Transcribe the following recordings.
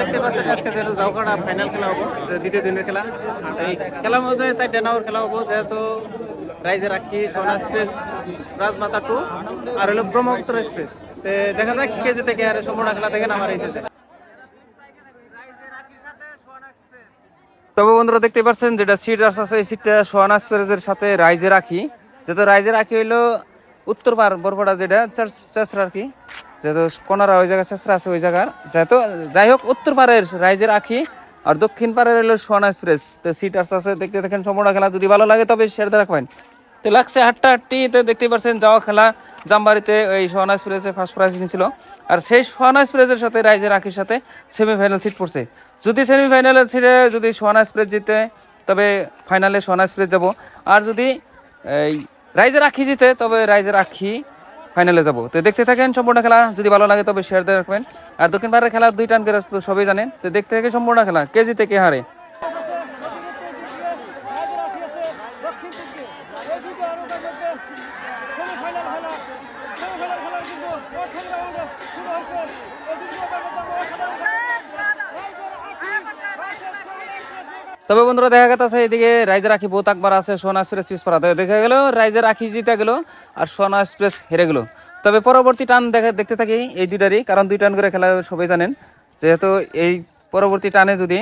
দেখতে আজকে যেহেতু ফাইনাল খেলা হব দ্বিতীয় দিনের খেলা। এই খেলার মধ্যে খেলা হব, যেহেতু রাইজে রাখি সোনা স্পেস রাজমাতা টু আর হলো ব্রহ্মপুত্র স্পেস দেখা যাক কেজি থেকে আর সম্পূর্ণ খেলা দেখেন আমার এই তবে বন্ধুরা দেখতে পাচ্ছেন যেটা সিট আছে, এই সিটটা সোহানা স্পেরেজের সাথে রাইজে রাখি। যেহেতু রাইজে রাখি হইল উত্তর পার বরপড়া যেটা চেসরা আর কি। যেহেতু কোনারা ওই জায়গায় চেসরা আছে ওই জায়গার, যেহেতু যাই হোক উত্তর পাড়ের রাইজের রাখি আর দক্ষিণ পাড়ের হলো সোহানা এক্সপ্রেস। তো সিট আছে, দেখতে দেখেন সম্পূর্ণ খেলা, যদি ভালো লাগে তবে শেয়ার রাখবেন। তো লাগছে হাট্টা হাট্টিতে দেখতে পাচ্ছেন যাওয়া খেলা, জামবাড়িতে এই সোহানা এক্সপ্রেসে ফার্স্ট প্রাইজ নিয়েছিল আর সেই সোহানা এক্সপ্রেসের সাথে রাইজের রাখির সাথে সেমিফাইনাল সিট পড়ছে। যদি সেমিফাইনালের সিটে যদি সোহানা এক্সপ্রেস জিতে, তবে ফাইনালে সোহানা এক্সপ্রেস যাব। আর যদি এই রাইজের রাখি জিতে, তবে রাইজের রাখি ফাইনালে যাব। তো দেখতে থাকেন সম্পূর্ণ খেলা। যদি ভালো লাগে তবে শেয়ার দিয়ে রাখবেন। আর দক্ষিণ পাড়ার খেলা দুই টান করে তো সবাই জানেন। তো দেখতে থাকে সম্পূর্ণ খেলা। কে জিতে, কে হারে দিকে এই দুটো আরোটার মধ্যে সেমিফাইনাল খেলা সেমিফাইনাল খেলার কিন্তু প্রথম রাউন্ডে শুরু হয়েছে এই দুটো মধ্যে তবে বন্ধুরা দেখা গেছে এদিকে রাইজের রাখি বহুত আকবার আছে, সোনা এক্সপ্রেস পিস পড়াতে দেখা গেল, রাইজের রাখি জিতে গেল আর সোনা এক্সপ্রেস হেরে গেল। তবে পরবর্তী টান দেখা দেখতে থাকি এই দুইটারই, কারণ দুই টান করে খেলা সবাই জানেন। যেহেতু এই পরবর্তী টানে যদি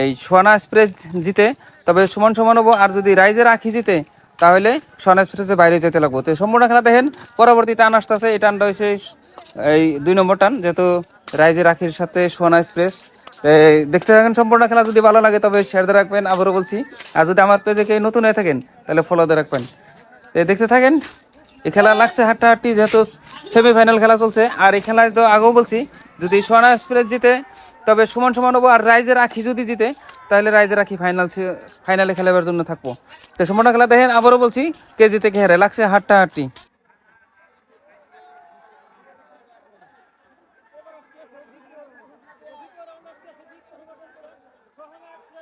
এই সোনা এক্সপ্রেস জিতে, তবে সমান সমান হব। আর যদি রাইজের রাখি জিতে, তাহলে সোনা এক্সপ্রেসের বাইরে যেতে লাগবো। তো সম্পূর্ণ খেলা দেখেন, পরবর্তী টান আসতেছে। এই টানটা হয়েছে এই দুই নম্বর টান, যেহেতু রাইজের রাখির সাথে সোনা এক্সপ্রেস দেখতে থাকেন সম্পূর্ণ খেলা। যদি ভালো লাগে তবে শেয়ার দিয়ে রাখবেন। আবারও বলছি, আর যদি আমার পেজে কেউ নতুন হয়ে থাকেন, তাহলে ফলো দিয়ে রাখবেন। দেখতে থাকেন, এই খেলা লাগছে হাট্টাহাট্টি, যেহেতু সেমিফাইনাল খেলা চলছে। আর এই খেলায় তো আগেও বলছি, যদি সোনা এক্সপ্রেস জিতে, তবে সমান সমান হব আর রাইজের আখি যদি জিতে, তাহলে রাইজের আখি ফাইনাল ফাইনালে খেলাবার জন্য থাকব। তো সম্পূর্ণ খেলা দেখেন, আবারও বলছি, কে জিতে কে হারে, লাগছে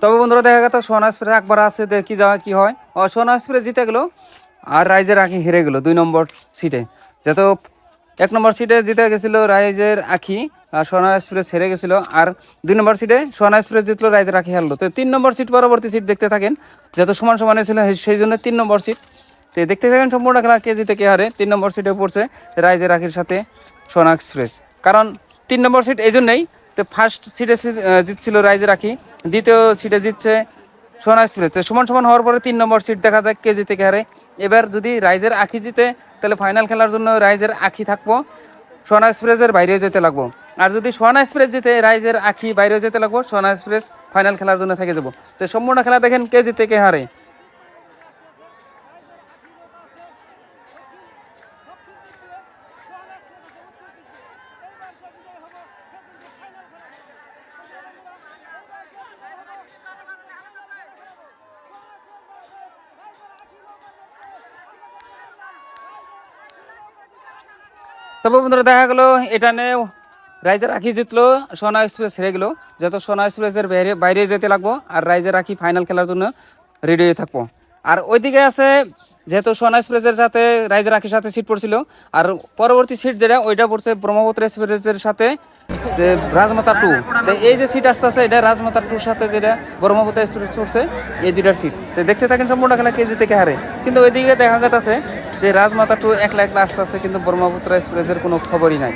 তবে বন্ধুরা, দেখা গেছে সোনা স্প্রে একবার আছে, দেখি যাওয়া কি হয়। ও, সোনা স্প্রে জিতে গেলো, আর রাইজের আখি হেরে গেলো, দুই নম্বর সিটে যেহেতু এক নম্বর সিটে জিতে গেছিল রাইজের আঁখি, আর সোনা এক্সপ্রেস হেরে গেছিল, আর দুই নম্বর সিটে সোনা এক্সপ্রেস জিতলো, রাইজের আখি হারলো। তো তিন নম্বর সিট পরবর্তী সিট দেখতে থাকেন, যেহেতু সমান সমান ছিল সেই জন্য তিন নম্বর সিট তো দেখতে থাকেন সম্পূর্ণ খেলা, কে জিতে, কে হারে। তিন নম্বর সিটে পড়ছে রাইজের আখির সাথে সোনা এক্সপ্রেস কারণ তিন নম্বর সিট এই জন্যই তো ফার্স্ট সিটে জিতছিল রাইজের আখি দ্বিতীয় সিটে জিতছে সোনা এক্সপ্রেস তো সমান সমান হওয়ার পরে তিন নম্বর সিট দেখা যায় কে জিতে কে হারে। এবার যদি রাইজের আখি জিতে, তাহলে ফাইনাল খেলার জন্য রাইজের আখি থাকব। সোনা এক্সপ্রেসের বাইরে যেতে লাগবো। আর যদি সোনা এক্সপ্রেস জিতে, রাইজের আখি বাইরে যেতে লাগবো, সোনা এক্সপ্রেস ফাইনাল খেলার জন্য থেকে যাব। তো সম্পূর্ণ খেলা দেখেন কে জিতে কে হারে। তবে বন্ধুরা দেখা গেলো, এটা নিয়ে রাইজের রাখি জিতলো, সোনা এক্সপ্রেস হেরে গেলো। যেহেতু সোনা এক্সপ্রেসের বাইরে বাইরে যেতে লাগবো, আর রাইজের রাখি ফাইনাল খেলার জন্য রেডি হয়ে থাকব। আর ওইদিকে আছে, যেহেতু সোনা এক্সপ্রেসের সাথে, রাইজের রাখির সাথে সিট পড়ছিল, আর পরবর্তী সিট যেটা, ওইটা পড়ছে ব্রহ্মপুত্র এক্সপ্রেসের সাথে যে রাজমাতা টু তো এই যে সিট আসতেছে, এটা রাজমাতা টুর সাথে যেটা ব্রহ্মপুত্র এক্সপ্রেস পড়ছে, এই দুইটার সিট তো দেখতে থাকেন সম্পূর্ণ খেলা কেজি থেকে হারে। কিন্তু ওইদিকে দেখা যাচ্ছে যে রাজমাতা টু একলা একলা আসতেছে কিন্তু ব্রহ্মপুত্র এক্সপ্রেসের কোনো খবরই নাই।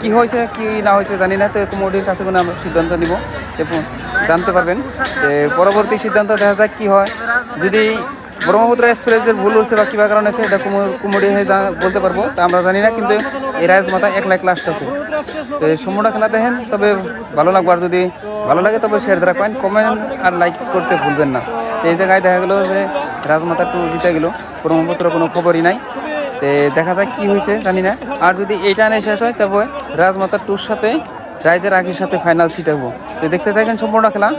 কি হয়েছে, কি না হয়েছে জানি না, তো কুমোডির কাছে কোনো আমরা সিদ্ধান্ত নিব এবং জানতে পারবেন। পরবর্তী সিদ্ধান্ত দেখা যাক কি হয়। যদি ব্রহ্মপুত্র এক্সপ্রেসের ভুল হচ্ছে বা কিবা কারণে আছে, এটা কুমো- কুমোডি হয়ে বলতে পারব, তা আমরা জানি না, কিন্তু এই রাজমাতা একলা একলা আসতেছে তো সম্পূর্ণ খেলা দেখেন, তবে ভালো লাগবে, আর যদি ভালো লাগে তবে শেয়ার দিয়ে রাখবেন কমেন্ট আর লাইক করতে ভুলবেন না। তো এই জায়গায় দেখা গেলো যে রাজমাতা টু জিতে গেলো। ব্রহ্মপুত্র কোনো খবরই নাই। তো দেখা যাক কি হয়েছে, জানি না। আর যদি এইটা নিয়ে শেষ হয়, তবে রাজমাতা টুর সাথে, রাইজের আগের সাথে ফাইনাল সিট হব। তো দেখতে থাকেন সম্পূর্ণ খেলা।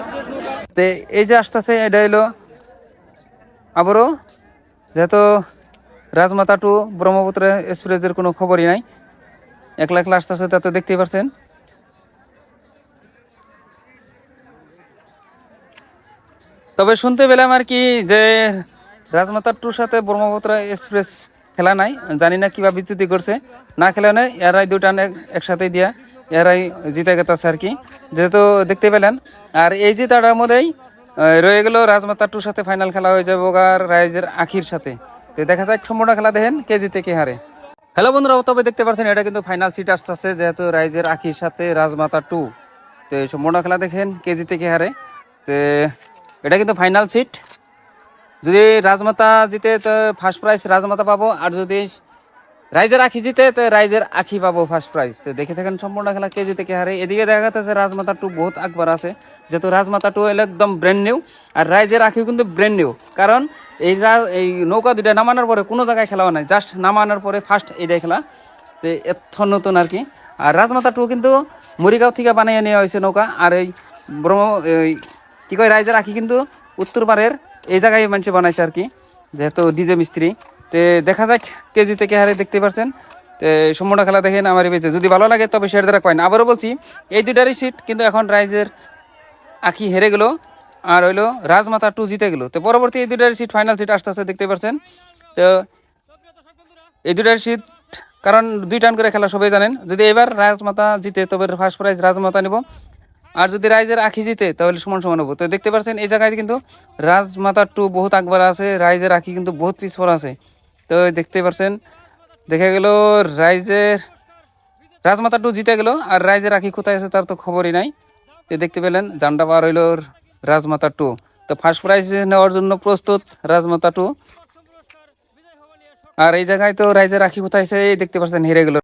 তো এই যে আসতেছে, এটা হইল আবারও, যেহেতু রাজমাতা টু ব্রহ্মপুত্র এক্সপ্রেসের কোনো খবরই নাই। একলা একলা আসতেছে, তা তো দেখতেই পারছেন। তবে শুনতে পেলাম আর কি যে রাজমাতা টুর সাথে ব্রহ্মপুত্র এক্সপ্রেস খেলা নাই, জানি না কীভাবে বিচ্যুতি করছে। না খেলা নেই, এরাই দুটা এক- একসাথে দিয়া এরাই জিতে গেছে আর কি। যেহেতু দেখতে পেলেন, আর এই জিতাটার মধ্যেই রয়ে গেল রাজমাতা টুর সাথে ফাইনাল খেলা হয়ে যাবে আর রাইজের আখির সাথে। তো দেখা যাক, সম্পূর্ণ খেলা দেখেন কে জিতে, কে হারে। হ্যালো বন্ধুরা, তবে দেখতে পাচ্ছেন এটা কিন্তু ফাইনাল সিট আসতেছে, যেহেতু রাইজের আখির সাথে রাজমাতা টু। তো সম্পূর্ণ খেলা দেখেন কে জিতে, কে হারে। তো এটা কিন্তু ফাইনাল সিট যদি রাজমাতা জিতে, তো ফার্স্ট প্রাইজ রাজমাতা পাবো। আর যদি রাইজের আখি জিতে, তো রাইজের আখি পাবো ফার্স্ট প্রাইজ তো দেখে থাকেন সম্পূর্ণ খেলা কে জিতে, কে হারে। এদিকে দেখা যাচ্ছে রাজমাতা টু বহুত আকবার আছে। যেহেতু রাজমাতা টু একদম ব্র্যান্ড নিউ আর রাইজের আখি কিন্তু ব্র্যান্ড নিউ কারণ এই এই নৌকা দুইটা নামানোর পরে কোনো জায়গায় খেলাও নাই। জাস্ট নামানোর পরে ফার্স্ট এইটাই খেলা। তো এত নতুন আর কি। আর রাজমাতা টু কিন্তু মরিগাঁও থেকে বানিয়ে নেওয়া হয়েছে নৌকা। আর এই ব্রহ্ম কি কয়, রাইজের আখি কিন্তু উত্তর পাড়ের এই জায়গায় মানুষ বানাইছে আর কি। যেহেতু ডিজে মিস্ত্রি। তে দেখা যাক কেজি থেকে হারে দেখতে পারছেন। সম্পূর্ণ খেলা দেখেন আমার বেঁচে। যদি ভালো লাগে তবে শেয়ার দ্বারা কয়েন। আবারও বলছি, এই দুইটারই সিট কিন্তু এখন রাইজের আখি হেরে গেল। আর হইল রাজমাতা টু জিতে গেল। তো পরবর্তী এই দুইটার সিট ফাইনাল সিট আসতে আস্তে দেখতে পারছেন। তো এই দুইটার সিট কারণ দুই টান করে খেলা সবাই জানেন। যদি এবার রাজমাতা জিতে, তবে ফার্স্ট প্রাইজ রাজমাতা নিব। আর যদি রাইজের আখি জিতে, তাহলে সমান সমান হব। তো দেখতে পাচ্ছেন, এই জায়গায় কিন্তু রাজমাতা টু বহুত আকবার আছে, রাইজের আখি কিন্তু বহুত পিছপর আছে। তো দেখতে পাচ্ছেন, দেখা গেল রাইজের, রাজমাতা টু জিতে গেল, আর রাইজের আখি কোথায় আছে তার তো খবরই নাই। তো দেখতে পেলেন, জানটা পার হইল রাজমাতা টু। তো ফার্স্ট প্রাইজ নেওয়ার জন্য প্রস্তুত রাজমাতা টু। আর এই জায়গায় তো রাইজের আখি কোথায় আছে দেখতে পাচ্ছেন, হেরে গেল